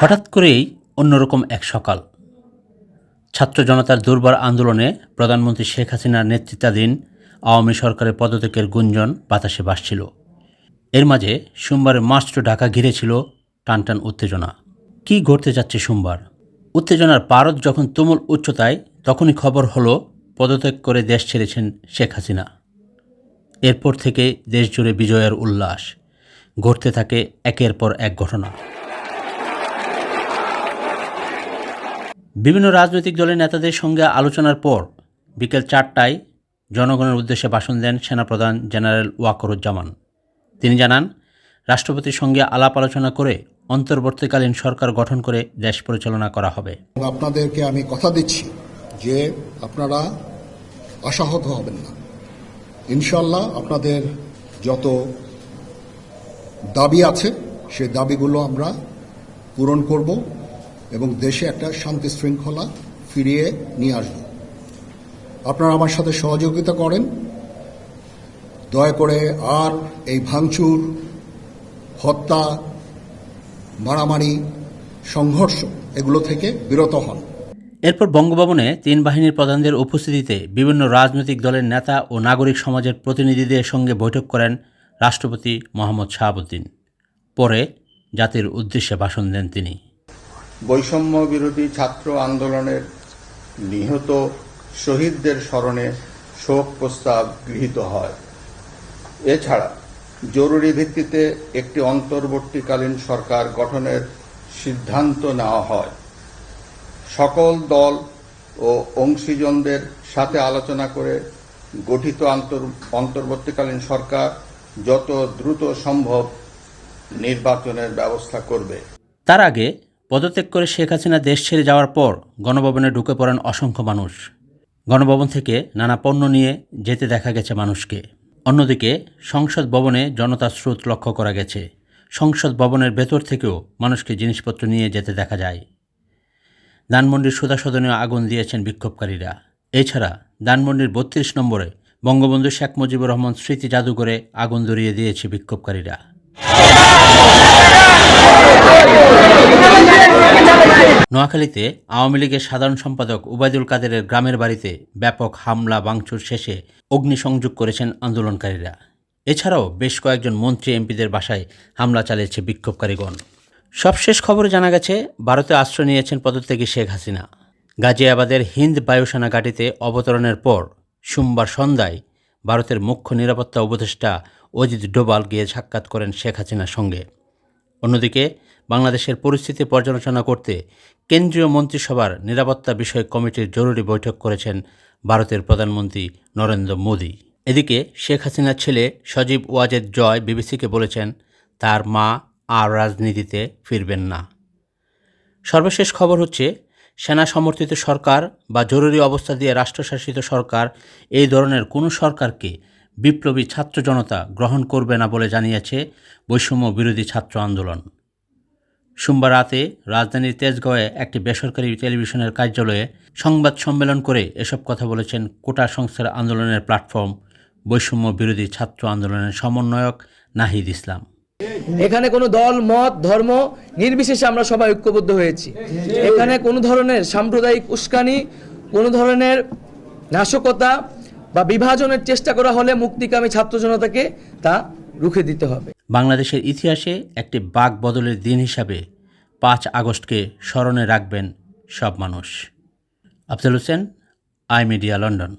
হঠাৎ করেই অন্যরকম এক সকাল। ছাত্র জনতার দুর্বার আন্দোলনে প্রধানমন্ত্রী শেখ হাসিনার নেতৃত্বাধীন আওয়ামী সরকারের পদত্যাগের গুঞ্জন বাতাসে ভাসছিল। এর মাঝে সোমবারে মাস্ট ঢাকা ঘিরেছিল টানটান উত্তেজনা। কী ঘটতে যাচ্ছে সোমবার? উত্তেজনার পারদ যখন তুমুল উচ্চতায়, তখনই খবর হলো, পদত্যাগ করে দেশ ছেড়েছেন শেখ হাসিনা। এরপর থেকে দেশজুড়ে বিজয়ের উল্লাস। ঘটতে থাকে একের পর এক ঘটনা। বিভিন্ন রাজনৈতিক দলের নেতাদের সঙ্গে আলোচনার পর বিকেল চারটায় জনগণের উদ্দেশ্যে ভাষণ দেন সেনাপ্রধান জেনারেল ওয়াকরুজ্জামান। তিনি জানান, রাষ্ট্রপতির সঙ্গে আলাপ আলোচনা করে অন্তর্বর্তীকালীন সরকার গঠন করে দেশ পরিচালনা করা হবে। আপনাদেরকে আমি কথা দিচ্ছি যে আপনারা আশাহত হবেন না। ইনশাল্লাহ আপনাদের যত দাবি আছে সেই দাবিগুলো আমরা পূরণ করব। এবং দেশে একটা শান্তি শৃঙ্খলা ফিরিয়ে নিয়ে আসব। আপনারা আমার সাথে সহযোগিতা করেন। দয়া করে আর এই ভাঙচুর, হত্যা, মারামারি, সংঘর্ষ এগুলো থেকে বিরত হন। এরপর বঙ্গভবনে তিন বাহিনীর প্রধানদের উপস্থিতিতে বিভিন্ন রাজনৈতিক দলের নেতা ও নাগরিক সমাজের প্রতিনিধিদের সঙ্গে বৈঠক করেন রাষ্ট্রপতি মোহাম্মদ শাহাবুদ্দিন। পরে জাতির উদ্দেশ্যে ভাষণ দেন তিনি। বৈষম্য বিরোধী ছাত্র আন্দোলনের নিহত শহীদদের স্মরণে শোক প্রস্তাব গৃহীত হয়। এছাড়া জরুরি ভিত্তিতে একটি অন্তর্বর্তীকালীন সরকার গঠনের সিদ্ধান্ত নেওয়া হয়। সকল দল ও অংশীজনদের সাথে আলোচনা করে গঠিত অন্তর্বর্তীকালীন সরকার যত দ্রুত সম্ভব নির্বাচনের ব্যবস্থা করবে। তার আগে পদত্যাগ করে শেখ হাসিনা দেশ ছেড়ে যাওয়ার পর গণভবনে ঢুকে পড়েন অসংখ্য মানুষ। গণভবন থেকে নানা পণ্য নিয়ে যেতে দেখা গেছে মানুষকে। অন্যদিকে সংসদ ভবনে জনতার স্রোত লক্ষ্য করা গেছে। সংসদ ভবনের ভেতর থেকেও মানুষকে জিনিসপত্র নিয়ে যেতে দেখা যায়। ধানমন্ডির সুধা সদনেও আগুন দিয়েছেন বিক্ষোভকারীরা। এছাড়া ধানমন্ডির বত্রিশ নম্বরে বঙ্গবন্ধু শেখ মুজিবুর রহমান স্মৃতি জাদুঘরে আগুন ধরিয়ে দিয়েছে বিক্ষোভকারীরা। নোয়াখালীতে আওয়ামী লীগের সাধারণ সম্পাদক উবায়দুল কাদেরের গ্রামের বাড়িতে ব্যাপক হামলা, ভাঙচুর শেষে অগ্নিসংযোগ করেছেন আন্দোলনকারীরা। এছাড়াও বেশ কয়েকজন মন্ত্রী, এমপিদের বাসায় হামলা চালিয়েছে বিক্ষোভকারীগণ। সবশেষ খবরে জানা গেছে, ভারতে আশ্রয় নিয়েছেন পদত্যাগী শেখ হাসিনা। গাজিয়াবাদের হিন্দ বায়ুসেনা ঘাঁটিতে অবতরণের পর সোমবার সন্ধ্যায় ভারতের মুখ্য নিরাপত্তা উপদেষ্টা অজিত ডোভাল গিয়ে সাক্ষাৎ করেন শেখ হাসিনার সঙ্গে। অন্যদিকে বাংলাদেশের পরিস্থিতি পর্যালোচনা করতে কেন্দ্রীয় মন্ত্রিসভার নিরাপত্তা বিষয়ক কমিটির জরুরি বৈঠক করেছেন ভারতের প্রধানমন্ত্রী নরেন্দ্র মোদী। এদিকে শেখ হাসিনার ছেলে সজীব ওয়াজেদ জয় বিবিসিকে বলেছেন, তার মা আর রাজনীতিতে ফিরবেন না। সর্বশেষ খবর হচ্ছে, সেনা সমর্থিত সরকার বা জরুরি অবস্থা দিয়ে রাষ্ট্রশাসিত সরকার এই ধরনের কোনো সরকারকে বিপ্লবী ছাত্র জনতা গ্রহণ করবে না বলে জানিয়েছে বৈষম্য বিরোধী ছাত্র আন্দোলন। সোমবার রাতে রাজধানীর তেজগাঁওয়ে একটি বেসরকারি টেলিভিশনের কার্যালয়ে সংবাদ সম্মেলন করে এসব কথা বলেছেন কোটা সংস্থার আন্দোলনের প্ল্যাটফর্ম বৈষম্য বিরোধী ছাত্র আন্দোলনের সমন্বয়ক নাহিদ ইসলাম। এখানে কোনো দল, মত, ধর্ম নির্বিশেষে আমরা সবাই ঐক্যবদ্ধ হয়েছি। এখানে কোনো ধরনের সাম্প্রদায়িক উস্কানি, কোনো ধরনের নাশকতা বা বিভাজনের চেষ্টা করা হলে মুক্তিকামী ছাত্র জনতাকে তা রুখে দিতে হবে। বাংলাদেশের ইতিহাসে একটি বাক বদলের দিন হিসাবে পাঁচ আগস্টকে স্মরণে রাখবেন সব মানুষ। Afzal Hossain, I media, London.